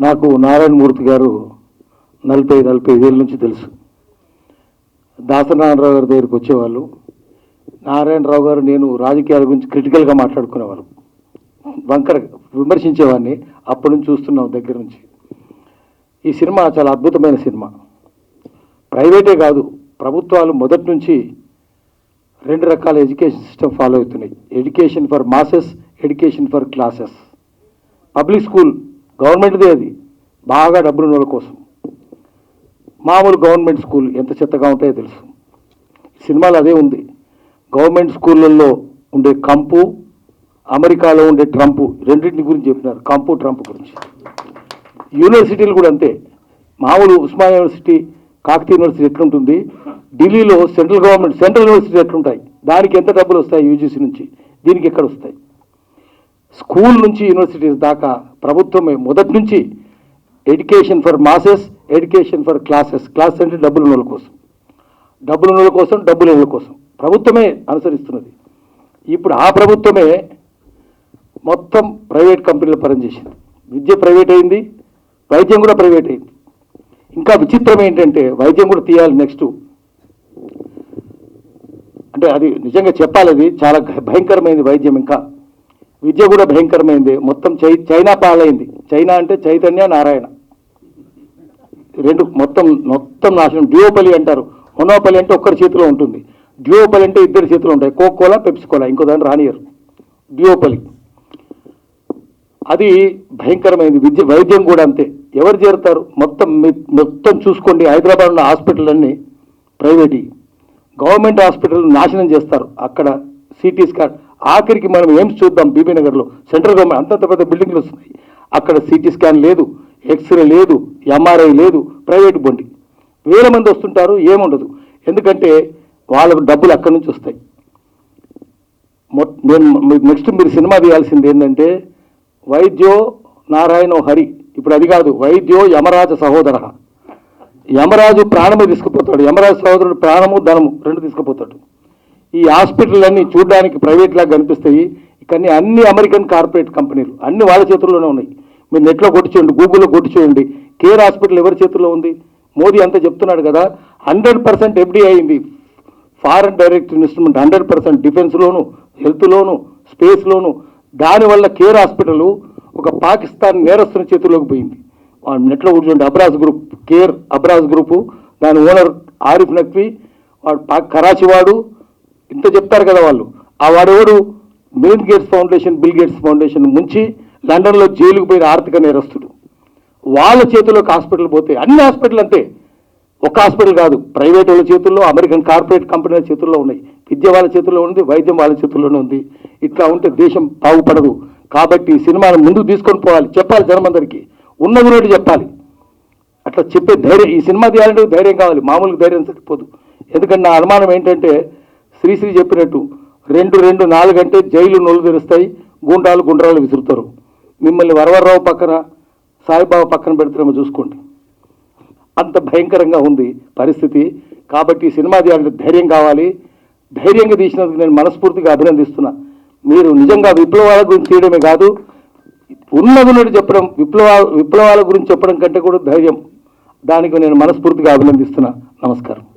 నాకు నారాయణమూర్తి గారు నలభై నలభై ఐదేళ్ళ నుంచి తెలుసు. దాసనారాయణరావు గారి దగ్గరికి వచ్చేవాళ్ళు. నారాయణరావు గారు నేను రాజకీయాల గురించి క్రిటికల్గా మాట్లాడుకునేవాళ్ళం. వంకర విమర్శించేవాడిని అప్పటి నుంచి చూస్తున్నాం దగ్గర నుంచి. ఈ సినిమా చాలా అద్భుతమైన సినిమా. ప్రైవేటే కాదు ప్రభుత్వాలు మొదటి నుంచి రెండు రకాల ఎడ్యుకేషన్ సిస్టమ్ ఫాలో అవుతున్నాయి. Education for masses education for classes. Public school గవర్నమెంట్దే అది. బాగా డబ్బులు ఉన్న వాళ్ళ కోసం. మామూలు గవర్నమెంట్ స్కూల్ ఎంత చెత్తగా ఉంటాయో తెలుసు. సినిమాలో అదే ఉంది. గవర్నమెంట్ స్కూళ్ళల్లో ఉండే కంపు అమెరికాలో ఉండే ట్రంప్ రెండింటి గురించి చెప్పినారు. కంపు ట్రంప్ గురించి. యూనివర్సిటీలు కూడా అంతే. మామూలు ఉస్మానియా యూనివర్సిటీ కాకతీయ యూనివర్సిటీ ఎట్లుంటుంది? ఢిల్లీలో సెంట్రల్ గవర్నమెంట్ సెంట్రల్ యూనివర్సిటీ ఎట్లుంటాయి? దానికి ఎంత డబ్బులు వస్తాయి యూజీసీ నుంచి? దీనికి ఎక్కడ వస్తాయి? స్కూల్ నుంచి యూనివర్సిటీస్ దాకా ప్రభుత్వమే మొదటి నుంచి education for masses education for classes. Class అంటే డబ్బులు ఉన్న కోసం. డబ్బులు ఉన్నోళ్ళ కోసం డబ్బులు ఉన్న కోసం. ప్రభుత్వమే అనుసరిస్తున్నది. ఇప్పుడు ఆ ప్రభుత్వమే మొత్తం ప్రైవేట్ కంపెనీలు పనిచేసింది విద్య ప్రైవేట్ అయింది వైద్యం కూడా ప్రైవేట్ అయింది. ఇంకా విచిత్రం ఏంటంటే వైద్యం కూడా తీయాలి నెక్స్ట్. అంటే అది నిజంగా చెప్పాలి అది చాలా భయంకరమైంది వైద్యం ఇంకా. విద్య కూడా భయంకరమైంది. మొత్తం చై చైనా పాలైంది. చైనా అంటే చైతన్య నారాయణ. రెండు మొత్తం మొత్తం నాశనం. డ్యూపలి అంటారు. మొనోపలి అంటే ఒక్కరి చేతిలో ఉంటుంది. డ్యూపలి అంటే ఇద్దరి చేతిలో ఉంటాయి. కోకోలా పెప్సికోలా ఇంకో దాన్ని రానియరు. డ్యూపలి అది భయంకరమైంది. విద్య వైద్యం కూడా అంతే. ఎవరు చేరుతారు? మొత్తం మొత్తం చూసుకోండి. హైదరాబాద్ ఉన్న హాస్పిటల్ అన్నీ ప్రైవేట్. గవర్నమెంట్ హాస్పిటల్ నాశనం చేస్తారు. అక్కడ సిటీ స్కాన్. ఆఖరికి మనం ఏమ్స్ చూద్దాం బీబీ నగర్లో? సెంట్రల్ గవర్నమెంట్ అంతంత పెద్ద బిల్డింగ్లు వస్తున్నాయి. అక్కడ సిటీ స్కాన్ లేదు ఎక్స్రే లేదు ఎంఆర్ఐ లేదు ప్రైవేట్ బండి. వేల మంది వస్తుంటారు ఏముండదు. ఎందుకంటే వాళ్ళకు డబ్బులు అక్కడి నుంచి వస్తాయి. మొ- నేను నెక్స్ట్ మీరు సినిమా తీయాల్సింది ఏంటంటే వైద్యో నారాయణో హరి. ఇప్పుడు అది కాదు వైద్యో యమరాజ సహోదర. యమరాజు ప్రాణము తీసుకుపోతాడు. యమరాజు సహోదరుడు ప్రాణము ధనము రెండు తీసుకుపోతాడు. ఈ హాస్పిటల్లన్నీ చూడడానికి ప్రైవేట్ లాగా కనిపిస్తాయి. కానీ అన్ని అమెరికన్ కార్పొరేట్ కంపెనీలు అన్ని వాళ్ళ చేతుల్లోనే ఉన్నాయి. మీరు నెట్లో కొట్టి చూడండి గూగుల్లో కొట్టి చూడండి కేర్ హాస్పిటల్ ఎవరి చేతుల్లో ఉంది? మోదీ అంతా చెప్తున్నాడు కదా హండ్రెడ్ పర్సెంట్ ఎఫ్డీ అయింది. Foreign direct investment hundred percent డిఫెన్స్లోను హెల్త్లోను స్పేస్లోను దానివల్ల కేర్ హాస్పిటల్ ఒక పాకిస్తాన్ నేరస్తుని చేతుల్లోకి పోయింది. వాడు నెట్లో కూర్చోండి Abraaj group care Abraaj group దాని ఓనర్ ఆరిఫ్ నక్వీ వాడు పా కరాచీ వాడు ఇంత చెప్తారు కదా వాళ్ళు. ఆ వాడెవడు? Main Gates Foundation Bill Gates Foundation ముంచి లండన్లో జైలుకు పోయిన ఆర్థిక నేరస్తుడు. వాళ్ళ చేతిలోకి హాస్పిటల్ పోతే అన్ని హాస్పిటల్ అంతే. ఒక హాస్పిటల్ కాదు ప్రైవేట్ వాళ్ళ చేతుల్లో అమెరికన్ కార్పొరేట్ కంపెనీల చేతుల్లో ఉన్నాయి. విద్య వాళ్ళ చేతుల్లో ఉంది వైద్యం వాళ్ళ చేతుల్లోనే ఉంది. ఇట్లా ఉంటే దేశం బాగుపడదు. కాబట్టి ఈ సినిమాను ముందుకు తీసుకొని పోవాలి. చెప్పాలి జనమందరికీ. ఉన్నది ఉన్నట్టు చెప్పాలి. అట్లా చెప్పే ధైర్యం ఈ సినిమా తీయాలంటే ధైర్యం కావాలి. మామూలుగా ధైర్యం సరిపోదు. ఎందుకంటే నా అనుమానం ఏంటంటే శ్రీశ్రీ చెప్పినట్టు రెండు రెండు నాలుగంటే జైలు నొలు తెరుస్తాయి గుండ్రాలు గుండ్రాలు విసురుతారు. మిమ్మల్ని వరవరరావు పక్కన సాయిబాబా పక్కన పెడతారేమో చూసుకోండి. అంత భయంకరంగా ఉంది పరిస్థితి. కాబట్టి సినిమా తీయాలంటే ధైర్యం కావాలి. ధైర్యంగా తీసినందుకు నేను మనస్ఫూర్తిగా అభినందిస్తున్నా. మీరు నిజంగా విప్లవాల గురించి చేయడమే కాదు ఉన్నది చెప్పడం విప్లవ విప్లవాల గురించి చెప్పడం కంటే కూడా ధైర్యం. దానికి నేను మనస్ఫూర్తిగా అభినందిస్తున్నా. నమస్కారం.